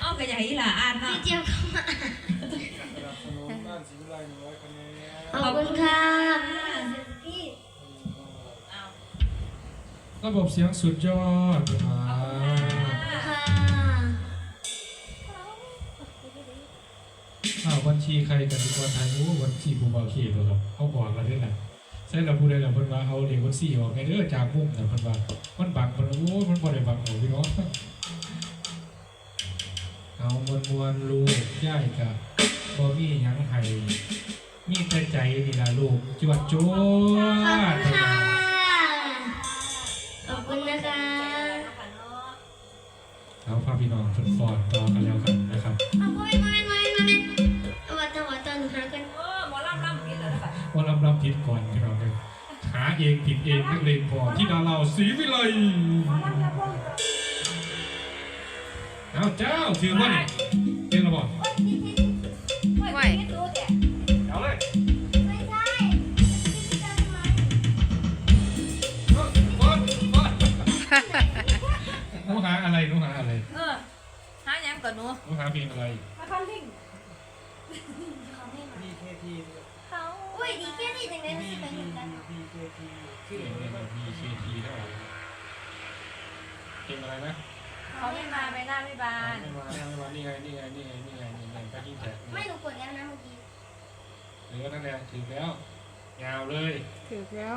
เอากระใหญ่ล่ะอ่านเนาะพี่เจียวเข้ามาสนับสนุนบ้านศรีวิไลหนึ่งร้อยคะแนนขอบคุณค่ะพี่ระบบเสียงสุดยอดอ่าค่ะอ้าวบัญชีใครกันดีกว่าไทยรู้บัญชีภูบาเขตเหรอครับเขาบอกกันด้วยนะ ใช่เราพูดได้แล้วเพิ่นว่าเอาเด็กบัญชีออกไงเด้อจากมุมแต่ะเพิ่นว่ามันบังเพิ่นว่าโอ้ยมันบ่ได้บังเอาพี่น้องเอามวลมวลๆลูกย่ายกะบ่มีหยังให้มีแต่ใจนี่ล่ะลูกจวดจวขอบดคุณค่ะขอบคุณนะคะเอาพาพี่น้องฝนฟอนต่อกันแล้วกันนะครับเอาโมยโมยโมยโมยเอาวัดตะวัดตอนหากันเออหมอลำลำ กินแล้วนะบัดว่าลำลำผิดก่อนพี่น้องเลยหาเองผิดเองนักเลงพอที่ดาราศรีวิไลเอาเจ้าถือว่านี่เองระบอกไหวเอาเลยไม่ใช่บอลบอลหนูหาอะไรหนูหาอะไร เออ หาหยังก่อนหนูหนูหาเพลงอะไรมาคันลิง BKT เขา อุ้ยดีแค่นี้จังเลยไม่ใช่ไปเหมือนกัน BKT ชื่ออะไรนะ BKT เท่าไหร่เพลงอะไรนะเขาไม่มาไม่น่าไม่บาน ไม่มาไม่มานี่ไงนี่ไงนี่ไงนี่ไงนี่ไงก็ยิ่งแจกไม่หนูกดแล้วนะเมื่อกี้หรือว่านั่นแหละถึงแล้วยาวเลยถือแล้ว